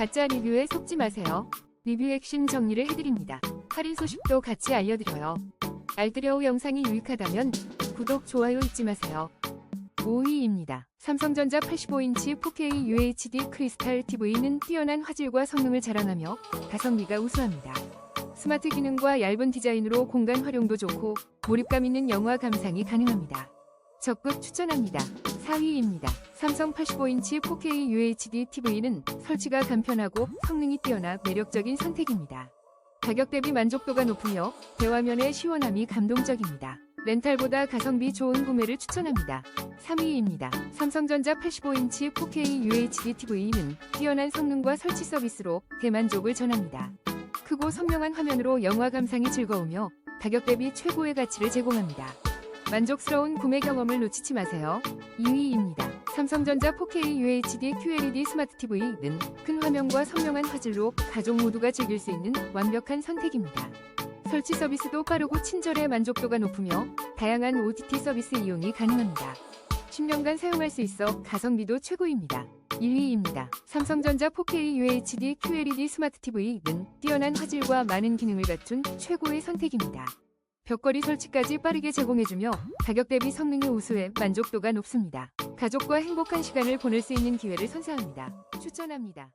가짜 리뷰에 속지 마세요. 리뷰 핵심 정리를 해드립니다. 할인 소식도 같이 알려드려요. 알뜰여우 영상이 유익하다면 구독, 좋아요 잊지 마세요. 5위입니다. 삼성전자 85인치 4K UHD 크리스탈 TV는 뛰어난 화질과 성능을 자랑하며 가성비가 우수합니다. 스마트 기능과 얇은 디자인으로 공간 활용도 좋고 몰입감 있는 영화 감상이 가능합니다. 적극 추천합니다. 4위입니다. 삼성 85인치 4K UHD TV는 설치가 간편하고 성능이 뛰어나 매력적인 선택입니다. 가격 대비 만족도가 높으며 대화면의 시원함이 감동적입니다. 렌탈보다 가성비 좋은 구매를 추천합니다. 3위입니다. 삼성전자 85인치 4K UHD TV는 뛰어난 성능과 설치 서비스로 대만족을 전합니다. 크고 선명한 화면으로 영화 감상이 즐거우며 가격 대비 최고의 가치를 제공합니다. 만족스러운 구매 경험을 놓치지 마세요. 2위입니다. 삼성전자 4K UHD QLED 스마트 TV는 큰 화면과 선명한 화질로 가족 모두가 즐길 수 있는 완벽한 선택입니다. 설치 서비스도 빠르고 친절해 만족도가 높으며 다양한 OTT 서비스 이용이 가능합니다. 10년간 사용할 수 있어 가성비도 최고입니다. 1위입니다. 삼성전자 4K UHD QLED 스마트 TV는 뛰어난 화질과 많은 기능을 갖춘 최고의 선택입니다. 벽걸이 설치까지 빠르게 제공해주며 가격 대비 성능이 우수해 만족도가 높습니다. 가족과 행복한 시간을 보낼 수 있는 기회를 선사합니다. 추천합니다.